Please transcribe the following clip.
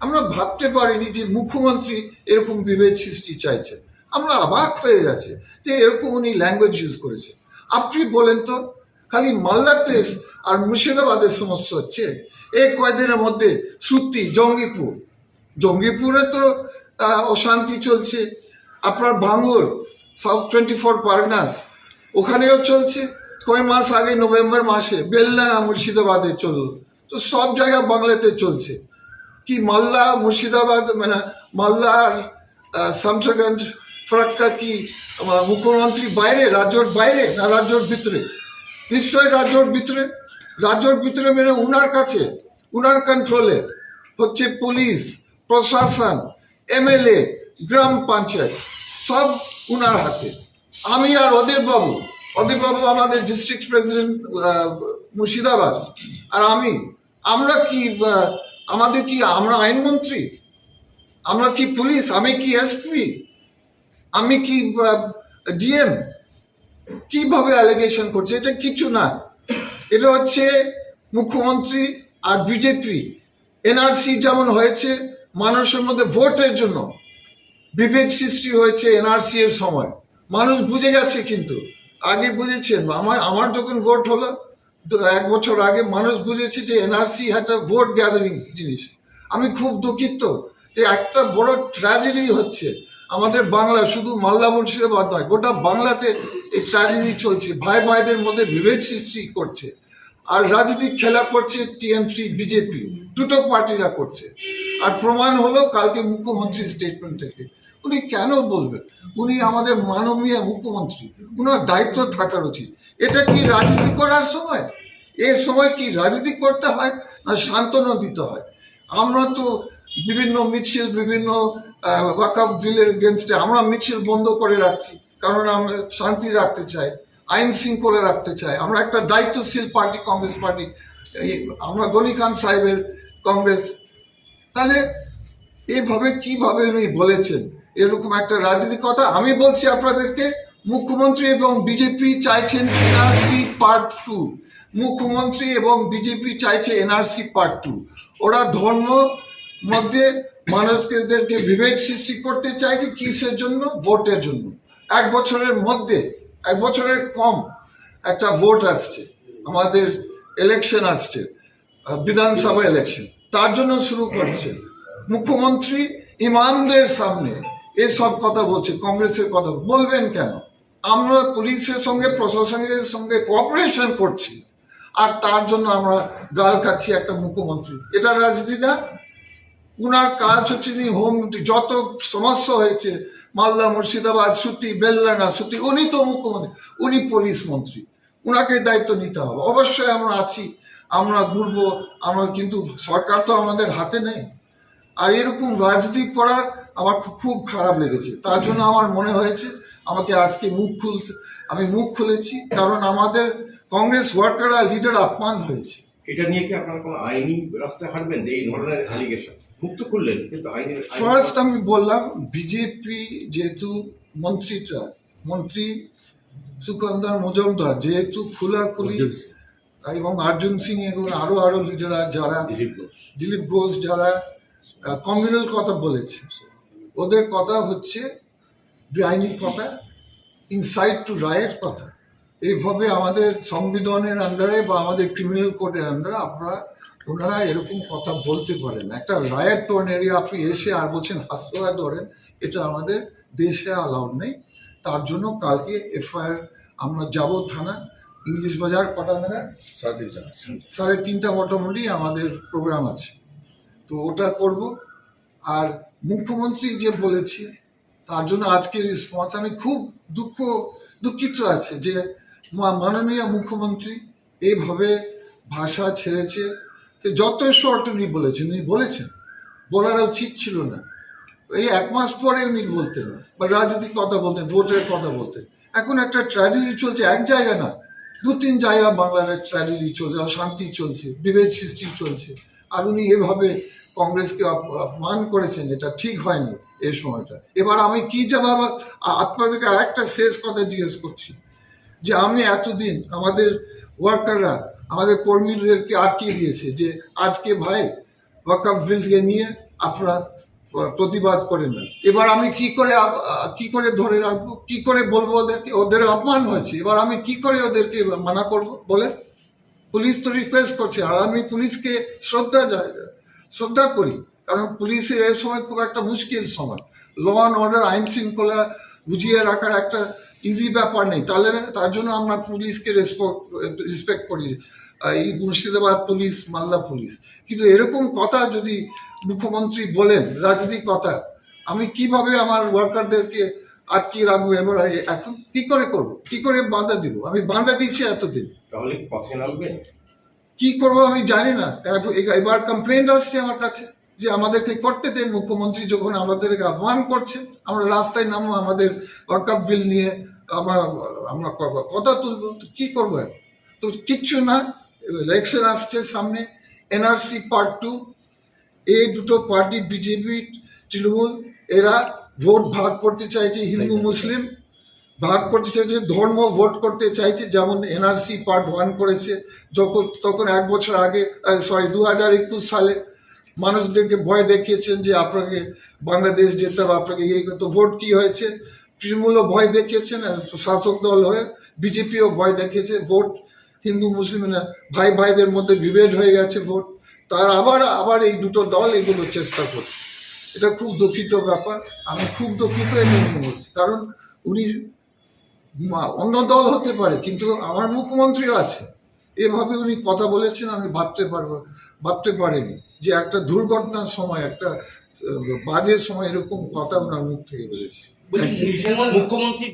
আমরা ভাবতে পারিনি যে মুখ্যমন্ত্রী এরকম বিভেদ সৃষ্টি চাইছে। আমরা অবাক হয়ে গেছে যে এরকম উনি ল্যাঙ্গুয়েজ ইউজ করেছে। আপনি বলেন তো, খালি মালদাতে আর মুর্শিদাবাদের সমস্যা হচ্ছে? এই কয়দিনের মধ্যে সত্যি জঙ্গিপুর। জঙ্গিপুরে তো অশান্তি চলছে। আপনার Bhangar south twenty four Parganas ওখানেও চলছে। কয় মাস আগে নভেম্বর মাসে বেলনা মুর্শিদাবাদে চলল। তো সব জায়গা বাংলাতে চলছে। কি মালদা মুর্শিদাবাদ মানে মালদা আর শামসাগঞ্জ ফরাক্কা কি মুখ্যমন্ত্রী বাইরে রাজ্যর বাইরে না রাজ্যর ভিতরে নিশ্চয়ই রাজ্যর ভিতরে রাজ্যর ভিতরে মেরে উনার কাছে উনার কন্ট্রোলে হচ্ছে পুলিশ প্রশাসন এমএলএ গ্রাম পঞ্চায়েত সব উনার হাতে আমি আর অধীর বাবু বাবু আমাদের ডিস্ট্রিক্ট প্রেসিডেন্ট মুর্শিদাবাদ আর আমি আমরা কি আমাদের কি আমরা আইনমন্ত্রী? আমরা কি পুলিশ? আমি কি এসপি? আমি কি ডিএম? কীভাবে অ্যালিগেশন করছে? এটা কিছু না। এটা হচ্ছে মুখ্যমন্ত্রী আর বিজেপি। এনআরসি যেমন হয়েছে, মানুষের মধ্যে ভোটের জন্য বিভেদ সৃষ্টি হয়েছে এনআরসি এর সময়। মানুষ বুঝে গেছে কিন্তু। আগে বুঝেছেন, আমার আমার যখন ভোট হলো এক বছর আগে মানুষ বুঝেছে যে এনআরসি একটা ভোট গ্যাদারিং জিনিস। আমি খুব দুঃখিত যে একটা বড় ট্র্যাজেডি হচ্ছে আমাদের বাংলা, শুধু মালদা মুর্শিদাবাদ নয়, গোটা বাংলাতে এই ট্র্যাজেডি চলছে। ভাই ভাইদের মধ্যে বিভেদ সৃষ্টি করছে। আর রাজনীতি খেলা করছে টিএমসি বিজেপি দুটো পার্টিরা করছে। আর প্রমাণ হলো কালকে মুখ্যমন্ত্রী স্টেটমেন্ট থেকে। উনি কেন বলবেন? উনি আমাদের মাননীয় মুখ্যমন্ত্রী, উনার দায়িত্ব থাকার উচিত। এটা কি রাজনীতি করার সময়? এই সময় কি রাজনীতি করতে হয় না সান্ত্বনা দিতে হয়? আমরা তো বিভিন্ন মিছিল, বিভিন্ন ওয়াকআপ বিলের এগেনস্টে আমরা মিছিল বন্ধ করে রাখছি, কারণ আমরা শান্তি রাখতে চাই, আইন শৃঙ্খলা রাখতে চাই। আমরা একটা দায়িত্বশীল পার্টি, কংগ্রেস পার্টি আমরা গনি খান সাহেবের কংগ্রেস। তাহলে এভাবে কীভাবে উনি বলেছেন? এরকম একটা রাজনীতি কথা। আমি বলছি আপনাদেরকে, মুখ্যমন্ত্রী এবং বিজেপি চাইছেন এনআরসি পার্ট টু। মুখ্যমন্ত্রী এবং বিজেপি চাইছে এনআরসি পার্ট টু। ওরা ধর্ম মধ্যে মানুষদেরকে বিভেদ সৃষ্টি করতে চাইছে কিসের জন্য? ভোটের জন্য। এক বছরের মধ্যে, এক বছরের কম একটা ভোট আসছে। আমাদের ইলেকশন আসছে, বিধানসভা ইলেকশন তার জন্য শুরু করেছে। মুখ্যমন্ত্রী ইমামদের সামনে এসব কথা বলছে, কংগ্রেসের কথা বলবেন কেন? আমরা পুলিশের সঙ্গে, প্রশাসনের সঙ্গে কোঅপারেশন করছি। আর তার জন্য আমরা গাল খাচ্ছি একটা মুখ্যমন্ত্রী। এটা রাজনীতি না। উনার কাজ হচ্ছে উনি হোম যত সমস্যা হয়েছে, মালদা, মুর্শিদাবাদ, সুতি, বেলডাঙ্গা, সুতি, উনি তো মুখ্যমন্ত্রী, উনি পুলিশ মন্ত্রী। উনাকে দায়িত্ব নিতে হবে। অবশ্যই আমরা আছি, আমরা ঘুরবো, আমরা কিন্তু সরকার তো আমাদের হাতে নেই। আর এরকম রাজনীতি করার আমার খুব খারাপ লেগেছে। তার জন্য আমার মনে হয়েছে আমাকে আজকে মুখ খুলতে আমি মুখ খুলেছি কারণ আমাদের কংগ্রেস ওয়ার্কাররা লিডার অপমান হয়েছে। এটা নিয়ে কি আপনারা কোনো আইনি রাস্তায় হাঁটবেন? এই ধরনের অ্যালিগেশন মুক্ত করলেন কিন্তু আইনের ফার্স্ট আমি বললাম বিজেপি যেহেতু মন্ত্রীটা মন্ত্রী সুকন্দার মজুমদার যেহেতু খোলাখুলি এবং অর্জুন সিং এবং আরও আরও লিডাররা যারা দিলীপ ঘোষ। দিলীপ ঘোষ যারা কমিউনাল কথা বলেছে। ওদের কথা হচ্ছে বেআইনি কথা ইনসাইড টু রায়ের কথা। এইভাবে আমাদের সংবিধানের আন্ডারে বা আমাদের ক্রিমিনাল কোডের আন্ডারে আপনারা ওনারা এরকম কথা বলতে পারেন না। একটা রায়ের টোন এরিয়া আপনি এসে আর বলছেন হাসপাতাল ধরেন। এটা আমাদের দেশে অ্যালাউড নেই। তার জন্য কালকে এফআইআর আমরা যাব থানা ইংলিশ বাজার কটা নাগাদ? সাড়ে তিনটা। মোটামুটি আমাদের প্রোগ্রাম আছে। তো ওটা করব। আর মুখ্যমন্ত্রী যে বলেছে, তার জন্য আজকের রেসপন্স আমি খুব দুঃখ, দুঃখিত আছে যে মাননীয় মুখ্যমন্ত্রী এইভাবে ভাষা ছেড়েছে। যে শর্ট উনি বলেছেন উনি বলেছেন বলার উচিত ছিল না। এই এক মাস পরে উনি বলতেন, বা রাজনীতির কথা বলতেন, ভোটের কথা বলতেন। এখন একটা ট্র্যাজেডি চলছে এক জায়গা না দু তিন জায়গা বাংলার ট্র্যাজেডি চলছে, অশান্তি চলছে, বিভেদ সৃষ্টি চলছে। আর উনি এভাবে কংগ্রেসকে অপমান করেছেন, এটা ঠিক হয়নি এই সময়টা। এবার আমি কি জবাব আপনাদেরকে আরেকটা শেষ কথা জিজ্ঞেস করছি, যে আমি এতদিন আমাদের ওয়ার্কাররা, আমাদের কর্মীদেরকে আটকে দিয়েছে যে আজকে ভাই ওয়াকাফ বিলকে নিয়ে আপনারা প্রতিবাদ করেন না। এবার আমি কি করে কি করে ধরে রাখব? কি করে বলব ওদেরকে? ওদের অপমান হয়েছে। এবার আমি কি করে ওদেরকে মানা করব? বলে পুলিশ তো রিকোয়েস্ট করছে, আর আমি পুলিশকে শ্রদ্ধা শ্রদ্ধা করি। কারণ পুলিশের এই সময় খুব একটা মুশকিল সময়। ল অ্যান্ড অর্ডার আইন শৃঙ্খলা বুঝিয়ে রাখার একটা ইজি ব্যাপার নেই। তাহলে তার জন্য আমরা পুলিশকে রেসপেক্ট রেসপেক্ট করি এই মুর্শিদাবাদ পুলিশ, মালদা পুলিশ। কিন্তু এরকম কথা যদি মুখ্যমন্ত্রী বলেন, রাজনৈতিক কথা, আমি কীভাবে আমার ওয়ার্কারদেরকে আটকিয়ে রাখব? এবার এখন কি করে করব? কি করে বাঁধা দিব? আমি বাঁধা দিচ্ছি এতদিন। তাহলে কি পথে নামবেন কি করব আমি জানি না। এব- এবার কমপ্লেন আসছে আমার কাছে যে আমাদেরকে করতে দেন মুখ্যমন্ত্রী যখন আমাদেরকে আহ্বান করছে আমরা রাস্তায় নামবো আমাদের ওয়াকাপ বিল নিয়ে আমরা আমরা কথা তুলবো তো কি করব তো কিচ্ছু না ইলেকশন আসছে সামনে এনআরসি পার্ট টু এই দুটো পার্টি বিজেপি তৃণমূল এরা ভোট ভাগ করতে চাইছে হিন্দু মুসলিম ভাগ করতে চাইছে, ধর্ম ভোট করতে চাইছে, যেমন এনআরসি পার্ট ওয়ান করেছে, যখন, তখন এক বছর আগে সরি দু হাজার একুশ সালে মানুষদেরকে ভয় দেখিয়েছেন যে আপনাকে বাংলাদেশ যেতে হবে, আপনাকে এই তো ভোট কি হয়েছে? তৃণমূলও ভয় দেখিয়েছেন শাসক দল হয়ে বিজেপিও ভয় দেখিয়েছে ভোট হিন্দু, মুসলিম ভাই ভাইদের মধ্যে বিভেদ হয়ে গেছে ভোট তার আবার আবার এই দুটো দল এগুলো চেষ্টা করছে। এটা খুব দুঃখিত ব্যাপার, আমি খুব দুঃখিত নিয়ে বলছি। কারণ উনি অন্য দল হতে পারে কিন্তু আমার মুখ্যমন্ত্রীও আছে। এভাবে উনি কথা বলেছেন আমি ভাবতে পারব ভাবতে পারিনি যে একটা দুর্ঘটনার সময় একটা বাজে সময় এরকম কথা ওনার মুখ থেকে বলছি মুখ্যমন্ত্রী